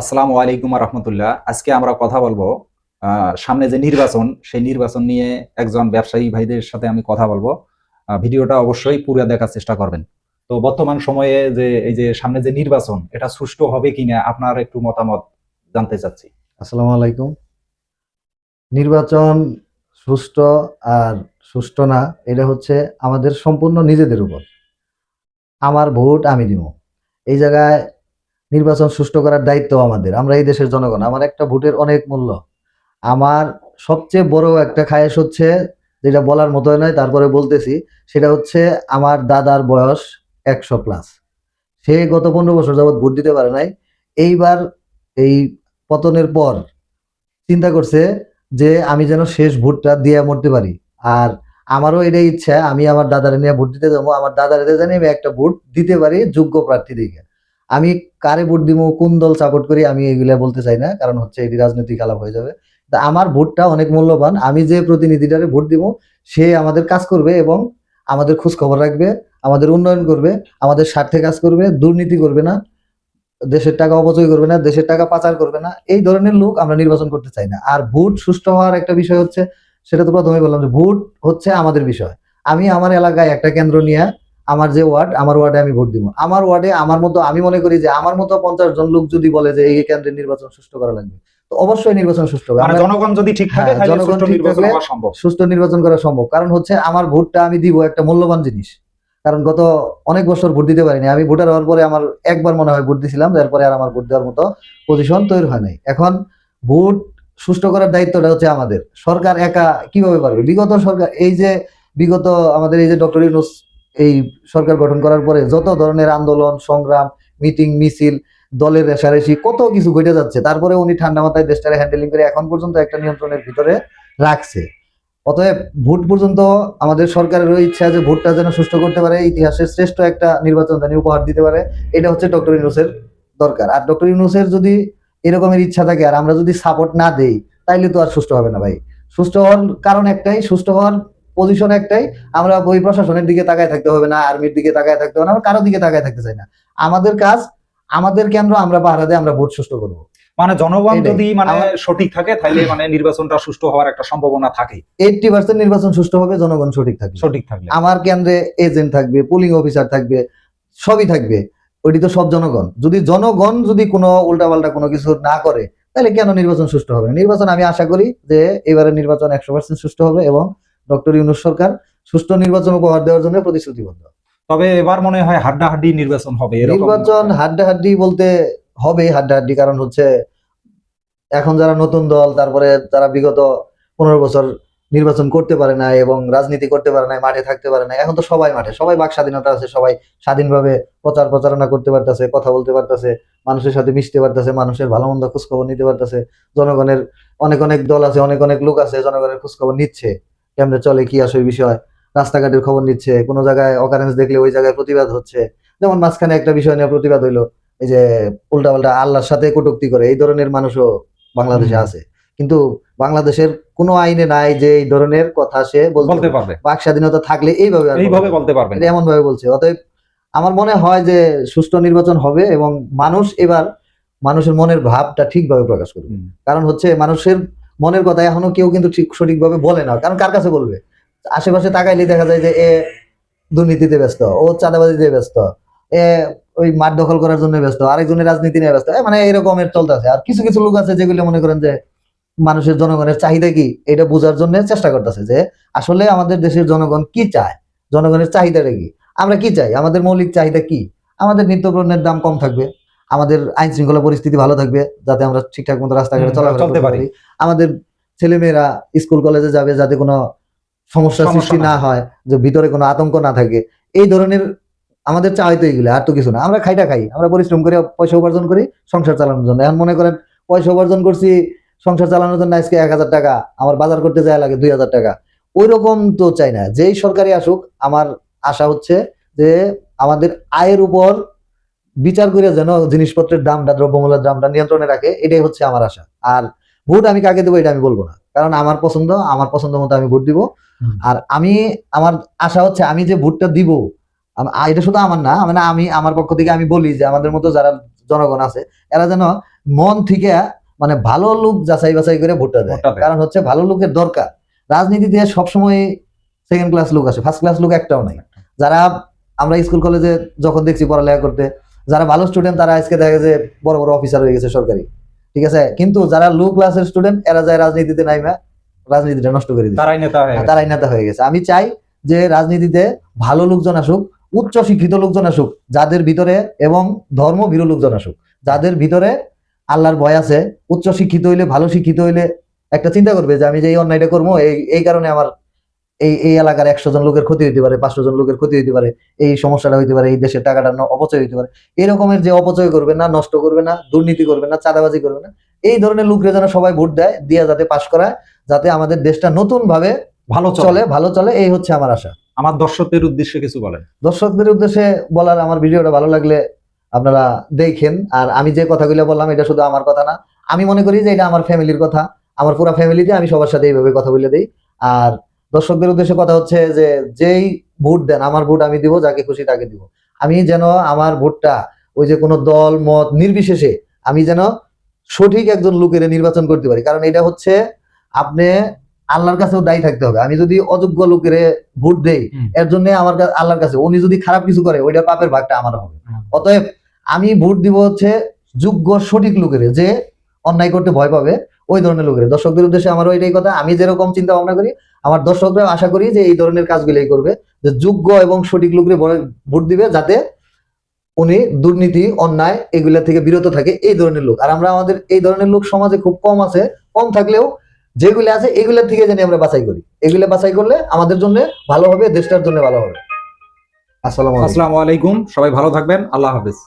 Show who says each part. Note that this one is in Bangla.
Speaker 1: আসসালামু আলাইকুম রহমতুল্লাহ। আজকে আমরা কথা বলব সামনে যে নির্বাচন, সেই নির্বাচন নিয়ে একজন ব্যবসায়ী ভাইদের সাথে আমি কথা বলব। ভিডিওটা অবশ্যই পুরো দেখার চেষ্টা করবেন। তো বর্তমান সময়ে যে, এই যে সামনে যে নির্বাচন, এটা সুষ্ঠু হবে কিনা আপনার একটু মতামত জানতে চাচ্ছি।
Speaker 2: আসসালামু আলাইকুম। নির্বাচন সুষ্ঠু আর সুষ্ঠু না, এটা হচ্ছে আমাদের সম্পূর্ণ নিজেদের উপর। আমার ভোট আমি দিব। এই জায়গায় নির্বাচন সুষ্ঠু করার দায়িত্ব আমাদের। আমরা এই দেশের জনগণ। আমার একটা ভোটের অনেক মূল্য। আমার সবচেয়ে বড় একটা খায়েশ হচ্ছে, যেটা বলার মতোই নয়, তারপরে বলতেছি, সেটা হচ্ছে আমার দাদার বয়স একশো প্লাস সে গত পনেরো বছর যাবৎ ভোট দিতে পারে নাই। এইবার এই পতনের পর চিন্তা করছে যে আমি যেন শেষ ভোটটা দিয়ে মরতে পারি। আর আমারও এটাই ইচ্ছা, আমি আমার দাদারে নিয়ে ভোট দিতে যাব। আমার দাদারে জানি আমি একটা ভোট দিতে পারি যোগ্য প্রার্থী দিকে আমি কারে ভোট দিব কোন দল সাপোর্ট করি, আমি এগুলা বলতে চাই না, কারণ হচ্ছে এটি রাজনৈতিক আলাপ হয়ে যাবে। তা আমার ভোটটা অনেক মূল্যবান। আমি যে প্রতিনিধিটারে ভোট দিব সে আমাদের কাজ করবে এবং আমাদের খোঁজ খবর রাখবে, আমাদের উন্নয়ন করবে, আমাদের স্বার্থে কাজ করবে, দুর্নীতি করবে না, দেশের টাকা অপচয় করবে না, দেশের টাকা পাচার করবে না, এই ধরনের লোক আমরা নির্বাচন করতে চাই না। আর ভোট সুষ্ঠু হওয়ার একটা বিষয় হচ্ছে, সেটা তো প্রথমেই বললাম যে ভোট হচ্ছে আমাদের বিষয়। আমি আমার এলাকায় একটা কেন্দ্র নিয়ে আমার যে ওয়ার্ড আমার ওয়ার্ডে আমি ভোট দিব। আমার ওয়ার্ডে আমার মতো আমি মনে করি যে আমার মতো পঞ্চাশ জন লোক যদি বলে যে এই কেন্দ্রের নির্বাচন সুষ্ঠু করা লাগবে তো অবশ্যই নির্বাচন সুষ্ঠু হবে।
Speaker 1: মানে জনগণ যদি ঠিক থাকে
Speaker 2: হ্যাঁ, জনগণ ঠিক থাকলে- সুষ্ঠু নির্বাচন করা সম্ভব। কারণ হচ্ছে আমার ভোটটা আমি দিব একটা মূল্যবান জিনিস। কারণ গত অনেক বছর ভোট দিতে পারিনি। আমি ভোটার হওয়ার পরে আমার একবার মনে হয় ভোট দিছিলাম তারপরে আর আমার ভোট দেওয়ার মতো পজিশন তৈরি হয় নাই। এখন ভোট সুষ্ঠু করার দায়িত্বটা হচ্ছে আমাদের। সরকার একা কীভাবে পারবে? বিগত সরকার এই যে বিগত আমাদের এই যে ডক্টর ইউনুস এই সরকার গঠন করার পরে যত ধরনের আন্দোলন, সংগ্রাম, মিটিং, মিছিল, দলের রেশারেশি, কত কিছু ঘটে যাচ্ছে, তারপরে উনি ঠান্ডা মাথায় দেশটারে হ্যান্ডেলিং করে এখন পর্যন্ত একটা নিয়ন্ত্রণের ভিতরে রাখছে। অতএব ভোট পর্যন্ত আমাদের সরকারেরও ইচ্ছা যে ভোটটা যেন সুষ্ঠু করতে পারে ইতিহাসের শ্রেষ্ঠ একটা নির্বাচন জানি উপহার দিতে পারে, এটা হচ্ছে ডক্টর ইউনুসের দরকার। আর ডক্টর ইউনুসের যদি এরকমের ইচ্ছা থাকে, আর আমরা যদি সাপোর্ট না দেই, তাইলে তো আর সুষ্ঠু হবে না ভাই। সুষ্ঠু হওয়ার কারণ একটাই, সুষ্ঠু হওয়ার পজিশন একটাই আমরা ওই প্রশাসনের দিকে তাকায় থাকতে হবে না আর্মির দিকে তাকায় থাকতে হবে না আমরা কারও দিকে তাকায় থাকতে চাই না। আমাদের কাজ আমাদের কেন্দ্র আমরা পাহারা দিয়ে আমরা ভোট সুষ্ঠু করব।
Speaker 1: মানে জনগণ যদি মানে সঠিক থাকে তাহলে মানে নির্বাচনটা সুষ্ঠু হওয়ার একটা সম্ভাবনা থাকে
Speaker 2: এইটটি পার্সেন্ট নির্বাচন সুষ্ঠু হবে জনগণ সঠিক থাকবে।
Speaker 1: সঠিক থাকলে।
Speaker 2: আমার কেন্দ্রে এজেন্ট থাকবে পুলিং অফিসার থাকবে সবই থাকবে। ওইটি তো সব জনগণ। যদি জনগণ যদি কোনো উল্টাপাল্টা কোনো কিছু না করে তাহলে কেন নির্বাচন সুষ্ঠু হবে নির্বাচন আমি আশা করি যে এবারে নির্বাচন একশো পার্সেন্ট সুষ্ঠু হবে এবং ডক্টর ইউনুস সরকার সুষ্ঠু নির্বাচন উপহার দেওয়ার জন্য প্রতিশ্রুতিবদ্ধ।
Speaker 1: তবে এবার মনে হয় হাড্ডাহাড্ডি নির্বাচন হবে
Speaker 2: নির্বাচন হাড্ডাহাড্ডি বলতে হবে হাড্ডাহাড্ডি কারণ হচ্ছে এখন যারা নতুন দল তারপরে যারা বিগত পনেরো বছর নির্বাচন করতে পারে না এবং রাজনীতি করতে পারে না মাঠে থাকতে পারে না এখন তো সবাই মাঠে সবাই বাক স্বাধীনতা আছে সবাই স্বাধীনভাবে প্রচার প্রচারণা করতে পারতেছে কথা বলতে পারতেছে মানুষের সাথে মিশতে পারতেছে মানুষের ভালো মন্দ খোঁজখবর নিতে পারতেছে জনগণের অনেক অনেক দল আছে অনেক অনেক লোক আছে জনগণের খোঁজখবর নিচ্ছে। কেমনে চলে কি আসে বিষয় রাস্তাঘাটের খবর নিচ্ছে কোনো জায়গায় অকারেন্স দেখলে ওই জায়গায় প্রতিবাদ হচ্ছে। যেমন মাঝখানে একটা বিষয় নিয়ে প্রতিবাদ হইল এই যে উল্টাপাল্টা আল্লাহর সাথে কটুক্তি করে এই ধরনের মানুষও বাংলাদেশে আছে। কিন্তু বাংলাদেশের কোনো আইনে নাই যে এই ধরনের কথা সে বলতে
Speaker 1: পারবে।
Speaker 2: বাক স্বাধীনতা থাকলে এইভাবে
Speaker 1: এইভাবে
Speaker 2: বলতে
Speaker 1: পারবেন
Speaker 2: এমন ভাবে বলছে। অতএব আমার মনে হয় যে সুষ্ঠু নির্বাচন হবে এবং মানুষ এবার মানুষের মনের ভাবটা ঠিকভাবে প্রকাশ করবে। কারণ হচ্ছে মানুষের মনের কথা এখনও কেউ কিন্তু ঠিক সঠিকভাবে বলে না। কারণ কার কাছে বলবে? আশেপাশে তাকাইলে দেখা যায় যে এ দুর্নীতিতে ব্যস্ত, ও চাঁদাবাজিতে ব্যস্ত, এ ওই মাঠ দখল করার জন্য ব্যস্ত, আরেকজনের রাজনীতি নিয়ে ব্যস্ত মানে এরকমের চলতে আছে আর কিছু কিছু লোক আছে যেগুলো মনে করেন যে মানুষের জনগণের চাহিদা কি? এটা বোঝার জন্য চেষ্টা করতেছে যে আসলে আমাদের দেশের জনগণ কি চায়? জনগণের চাহিদাটা কি? আমরা কি চাই? আমাদের মৌলিক চাহিদা কি? আমাদের নিত্যপণ্যের দাম কম থাকবে। আমাদের আইন শৃঙ্খলা পরিস্থিতি ভালো থাকবে যাতে আমরা ঠিকঠাক মতো রাস্তাঘাটে চলাফেরা করতে
Speaker 1: পারি।
Speaker 2: আমাদের ছেলেমেয়েরা স্কুল কলেজে যাবে যাতে কোনো
Speaker 1: সমস্যা
Speaker 2: সৃষ্টি
Speaker 1: না
Speaker 2: হয়। যে ভিতরে কোনো আতঙ্ক না থাকে। এই ধরনের আমাদের চাই তো এগুলো আর তো কিছু না। আমরা খাইটা খাই আমরা পরিশ্রম করে পয়সা উপার্জন করি সংসার চালানোর জন্য। এখন মনে করেন পয়সা উপার্জন করছি সংসার চালানোর জন্য আজকে এক হাজার টাকা আমার বাজার করতে যায় লাগে দুই হাজার টাকা। ওই রকম তো চাই না। যেই সরকারি আসুক আমার আশা হচ্ছে যে আমাদের আয়ের উপর বিচার করে যেন জিনিসপত্রের দামটা দ্রব্যমূল্যের দামটা নিয়ন্ত্রণে রাখে এটাই হচ্ছে আমার আশা। আর ভোট আমি কাকে দেবো এটা আমি বলব না। কারণ আমার পছন্দ আমার পছন্দ মতো আমি ভোট দিব। আর আমি আমার আশা হচ্ছে আমি যে ভোটটা দিব এটা শুধু আমার না মানে আমি আমার পক্ষ থেকে আমি বলি যে আমাদের মতো যারা জনগণ আছে এরা যেন মন থেকে মানে ভালো লোক যাচাই বাছাই করে ভোটটা দেয়। কারণ হচ্ছে ভালো লোকের দরকার। রাজনীতিতে সবসময় সেকেন্ড ক্লাস লোক আসে ফার্স্ট ক্লাস লোক একটাও নাই। যারা আমরা স্কুল কলেজে যখন দেখছি পড়ালেখা করতে যারা ভালো স্টুডেন্ট তারা আজকে দেখা যায় বড় বড় অফিসার হয়ে গেছে সরকারি। ঠিক আছে? কিন্তু যারা লো ক্লাসের স্টুডেন্ট এরা যায় রাজনীতিতে নাইমা রাজনীতিটা নষ্ট করে দিচ্ছে
Speaker 1: তারাই নেতা হয়ে।
Speaker 2: তারাই নেতা হয়ে গেছে। আমি চাই যে রাজনীতিতে ভালো লোকজন আসুক উচ্চ শিক্ষিত লোকজন আসুক যাদের ভিতরে এবং ধর্ম ভীরু লোকজন আসুক যাদের ভিতরে আল্লাহর ভয় আছে উচ্চ শিক্ষিত হইলে ভালো শিক্ষিত হইলে একটা চিন্তা করবে যে আমি যে এই অন্যায়টা করব এই এই কারণে আমার এই এই এলাকার একশো জন লোকের ক্ষতি হইতে পারে পাঁচশো জন লোকের ক্ষতি হইতে পারে এই সমস্যাটা হইতে পারে এই দেশের টাকাটা অপচয় হইতে পারে। এরকমের যে অপচয় করবে না নষ্ট করবে না দুর্নীতি করবে না চাঁদাবাজি করবে না এই ধরনের লোকরা যেন সবাই ভোট দেয় দিয়ে যাতে পাশ করায় যাতে আমাদের দেশটা নতুন ভাবে
Speaker 1: ভালো চলে।
Speaker 2: ভালো চলে এই হচ্ছে আমার আশা।
Speaker 1: আমার দর্শকদের উদ্দেশ্যে কিছু বলেন।
Speaker 2: দর্শকদের উদ্দেশ্যে বলার আমার ভিডিওটা ভালো লাগলে আপনারা দেখেন আর আমি যে কথাগুলো বললাম এটা শুধু আমার কথা না আমি মনে করি যে এটা আমার ফ্যামিলির কথা আমার পুরো ফ্যামিলিতে আমি সবার সাথে এইভাবে কথা বলে দিই আর দর্শকদের উদ্দেশ্যে কথা হচ্ছে যে যেই ভোট দেন আমার ভোট আমি দিব যাকে খুশি তাকে দিব। আমি যেন আমার ভোটটা ওই যে কোনো দল মত নির্বিশেষে আমি যেন সঠিক একজন লোকের নির্বাচন করতে পারি। কারণ এটা হচ্ছে আপনি আল্লাহর কাছেও দায়ী থাকতে হবে। আমি যদি অযোগ্য লোকের ভোট দেই এর জন্য আমার আল্লাহর কাছে উনি যদি খারাপ কিছু করে ওইটা পাপের ভাগটা আমার হবে। অতএব আমি ভোট দিব হচ্ছে যোগ্য সঠিক লোকের যে অন্যায় করতে ভয় পাবে ওই ধরনের লোকের। দর্শকদের উদ্দেশ্যে আমারও এটাই কথা। আমি যেরকম চিন্তা ভাবনা করি আমার দর্শকরা আশা করি যে এই ধরনের কাজগুলোই করবে, যে যোগ্য এবং সঠিক লোকের ভোট দিবে যাতে উনি দুর্নীতি, অন্যায় এগুলা থেকে বিরত থাকে এই ধরনের লোক। আর আমরা আমাদের এই ধরনের লোক সমাজে খুব কম আছে, কম থাকলেও যেগুলো আছে এগুলোর থেকে জানি আমরা বাছাই করি। এগুলো বাছাই করলে আমাদের জন্য ভালো হবে, দেশটার জন্য ভালো হবে।
Speaker 1: আসসালামু আলাইকুম, সবাই ভালো থাকবেন, আল্লাহ হাফেজ।